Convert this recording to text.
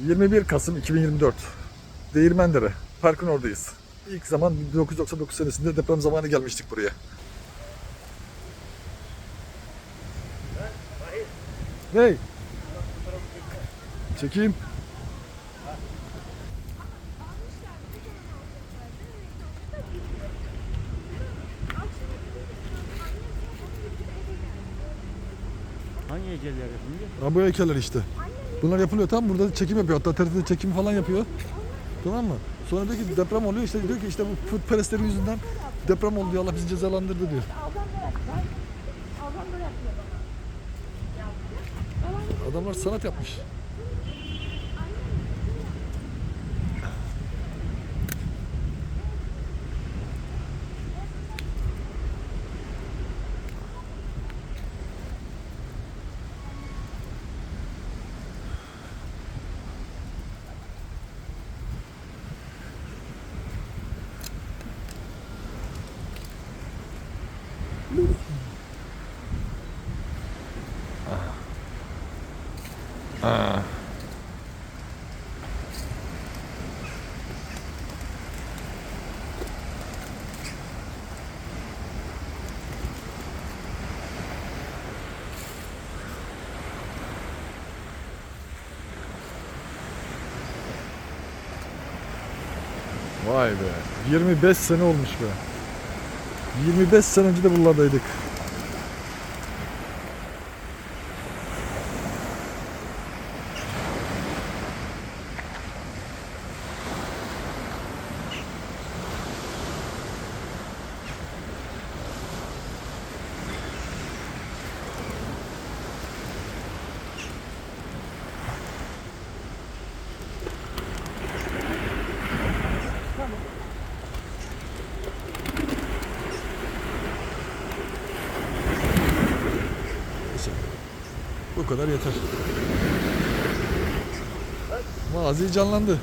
21 Kasım 2024. Değirmendere. Parkın oradayız. İlk zaman 1999 senesinde deprem zamanı gelmiştik buraya. Ney? Çekeyim. Hangi heykeller yapılıyor? Ha, bu heykeller işte. Bunlar yapılıyor tam burada çekim yapıyor. Hatta TRT'de çekim falan yapıyor. Tamam mı? Sonra diyor ki deprem oluyor işte diyor ki işte bu putperestlerin yüzünden deprem oldu diyor Allah bizi cezalandırdı diyor. Adamlar sanat yapmış. Vay be. 25 sene olmuş be. 25 sene önce de buralardaydık. Bu kadar yeter. Mazi canlandı.